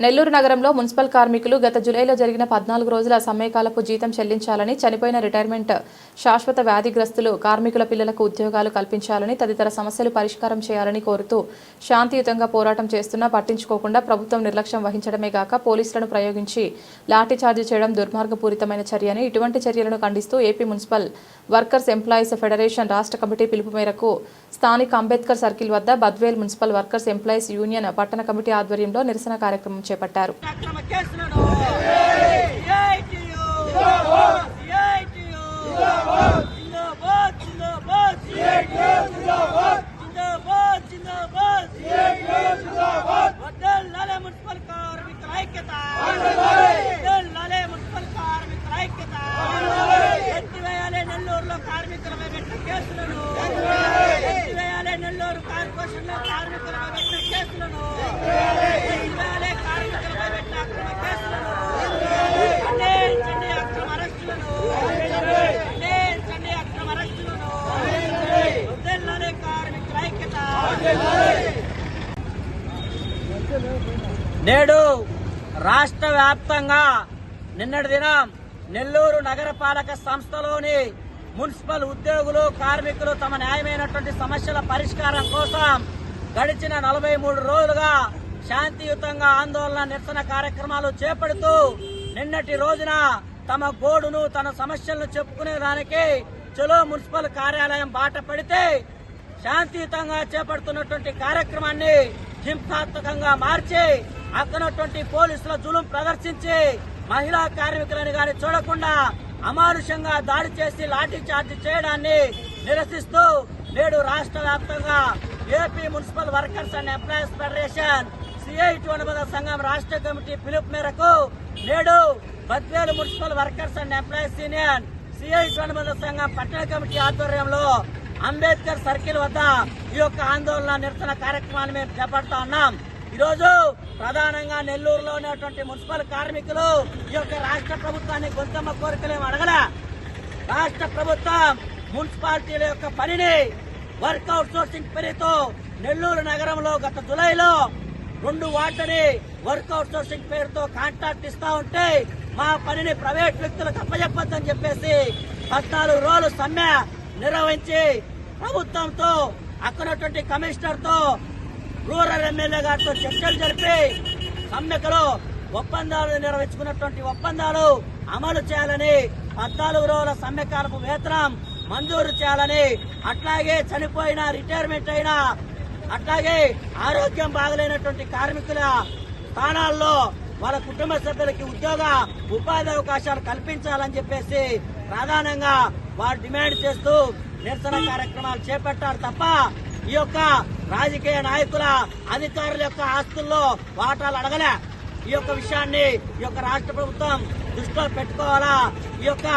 నెల్లూరు నగరంలో మున్సిపల్ కార్మికులు గత జూలైలో జరిగిన పద్నాలుగు రోజుల సమ్మెకాలపు జీతం చెల్లించాలని చనిపోయిన రిటైర్మెంట్ శాశ్వత వ్యాధిగ్రస్తులు కార్మికుల పిల్లలకు ఉద్యోగాలు కల్పించాలని తదితర సమస్యలు పరిష్కారం చేయాలని కోరుతూ శాంతియుతంగా పోరాటం చేస్తున్నా పట్టించుకోకుండా ప్రభుత్వం నిర్లక్ష్యం వహించడమే గాక పోలీసులను ప్రయోగించి లాఠీచార్జ్ చేయడం దుర్మార్గపూరితమైన చర్యని ఇటువంటి చర్యలను ఖండిస్తూ AP municipal workers employees federation రాష్ట్ర కమిటీ పిలుపు మేరకు స్థానిక అంబేద్కర్ సర్కిల్ వద్ద Badvel municipal workers employees union పట్టణ కమిటీ ఆధ్వర్యంలో నిరసన కార్యక్రమం చేపట్టారు. నేడు రాష్ట్ర వ్యాప్తంగా నిన్నటి దినం నెల్లూరు నగరపాలక సంస్థలోని మున్సిపల్ ఉద్యోగులు కార్మికులు తమ న్యాయమైనటువంటి సమస్యల పరిష్కారం కోసం గడిచిన నలభై మూడు రోజులుగా శాంతియుతంగా ఆందోళన నిరసన కార్యక్రమాలు చేపడుతూ నిన్నటి రోజున తమ గోడును తన సమస్యలను చెప్పుకునే దానికి చలో మున్సిపల్ కార్యాలయం బాట పడితే శాంతియుతంగా చేపడుతున్నటువంటి కార్యక్రమాన్ని హింసాత్మకంగా మార్చి అక్కనటువంటి పోలీసుల జులుం ప్రదర్శించి మహిళా కార్మికులను గాని చూడకుండా అమానుషంగా దాడి చేసి లాఠీ చార్జ్ చేయడాన్ని నిరసిస్తూ నేడు రాష్ట్ర వ్యాప్తంగా AP municipal workers and employees federation CITU అనుబంధ సంఘం రాష్ట్ర కమిటీ పిలుపు మేరకు నేడు Badvel municipal workers and employees union CITU అనుబంధ సంఘం పట్టణ కమిటీ ఆధ్వర్యంలో అంబేద్కర్ సర్కిల్ వద్ద ఈ యొక్క ఆందోళన నిరసన కార్యక్రమాన్ని మేము చేపడతా ఉన్నాం. ఈరోజు ప్రధానంగా నెల్లూరులో ఉన్నటువంటి మున్సిపల్ కార్మికులు ఈ యొక్క రాష్ట్ర ప్రభుత్వాన్ని గొంతమ్మ కోరికలేం అడగల? రాష్ట్ర ప్రభుత్వం మున్సిపాలిటీల యొక్క పనిని వర్క్ సోర్సింగ్ పేరుతో నెల్లూరు నగరంలో గత జులైలో రెండు వాటిని వర్క్ సోర్సింగ్ పేరుతో కాంట్రాక్ట్ ఇస్తా ఉంటే మా పనిని ప్రైవేట్ వ్యక్తులకు అప్పచెప్పొద్దని చెప్పేసి పద్నాలుగు రోజులు సమ్మె నిర్వహించి ప్రభుత్వంతో అక్కడటువంటి కమిషనర్తో రూరల్ ఎమ్మెల్యే గారితో చర్చలు జరిపి సమ్మెకలో ఒప్పందాలు నిర్వహించుకున్నటువంటి ఒప్పందాలు అమలు చేయాలని పద్నాలుగు రోజుల సమ్మెకాలపు వేతనం మంజూరు చేయాలని అట్లాగే చనిపోయిన రిటైర్మెంట్ అయిన అట్లాగే ఆరోగ్యం బాగలేనటువంటి కార్మికుల స్థానాల్లో వాళ్ళ కుటుంబ సభ్యులకి ఉద్యోగ ఉపాధి అవకాశాలు కల్పించాలని చెప్పేసి ప్రధానంగా వారు డిమాండ్ చేస్తూ నిరసన కార్యక్రమాలు చేపట్టారు తప్ప ఈ యొక్క రాజకీయ నాయకుల అధికారుల యొక్క ఆస్తుల్లో వాటాలు అడగలే. ఈ యొక్క విషయాన్ని ఈ యొక్క రాష్ట్ర ప్రభుత్వం దృష్టిలో పెట్టుకోవాలా? ఈ యొక్క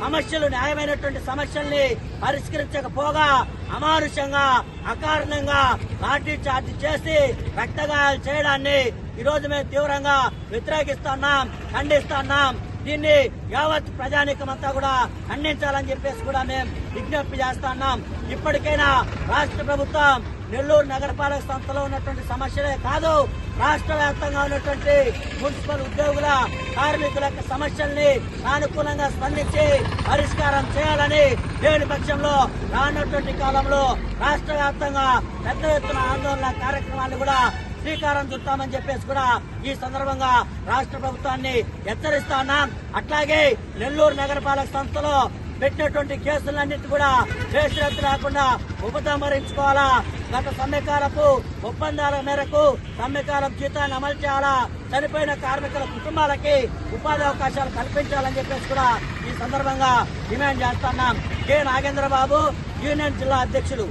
సమస్యలు న్యాయమైనటువంటి సమస్యల్ని పరిష్కరించకపోగా అమానుషంగా అకారణంగా లాఠీ చార్జ్ చేసి రక్తగాయాలు చేయడాన్ని ఈ రోజు మేము తీవ్రంగా వ్యతిరేకిస్తున్నాం ఖండిస్తున్నాం. దీన్ని యావత్ ప్రజానీకమంతా కూడా ఖండించాలని చెప్పేసి కూడా మేము విజ్ఞప్తి చేస్తున్నాం ఇప్పటికైనా రాష్ట్ర ప్రభుత్వం నెల్లూరు నగరపాలక సంస్థలో ఉన్నటువంటి సమస్యలే కాదు రాష్ట్ర వ్యాప్తంగా ఉన్నటువంటి మున్సిపల్ ఉద్యోగుల కార్మికుల యొక్క సమస్యల్ని సానుకూలంగా స్పందించి పరిష్కారం చేయాలని లేని పక్షంలో రానటువంటి కాలంలో రాష్ట్ర వ్యాప్తంగా పెద్ద ఎత్తున ఆందోళన కార్యక్రమాన్ని కూడా శ్రీకారం చుట్టామని చెప్పేసి కూడా ఈ సందర్భంగా రాష్ట్ర ప్రభుత్వాన్ని హెచ్చరిస్తా ఉన్నాం. అట్లాగే నెల్లూరు నగరపాలక సంస్థలో పెట్టినటువంటి కేసులన్నింటి కూడా చేసినట్టు రాకుండా ఉపసంహరించుకోవాలా? గత సమ్మెకాలపు ఒప్పందాల మేరకు సమ్మెకాలం జీతాన్ని అమలు చేయాలా? చనిపోయిన కార్మికుల కుటుంబాలకి ఉపాధి అవకాశాలు కల్పించాలని చెప్పేసి కూడా ఈ సందర్భంగా డిమాండ్ చేస్తున్నాం కె. నాగేంద్రబాబు యూనియన్ జిల్లా అధ్యక్షులు.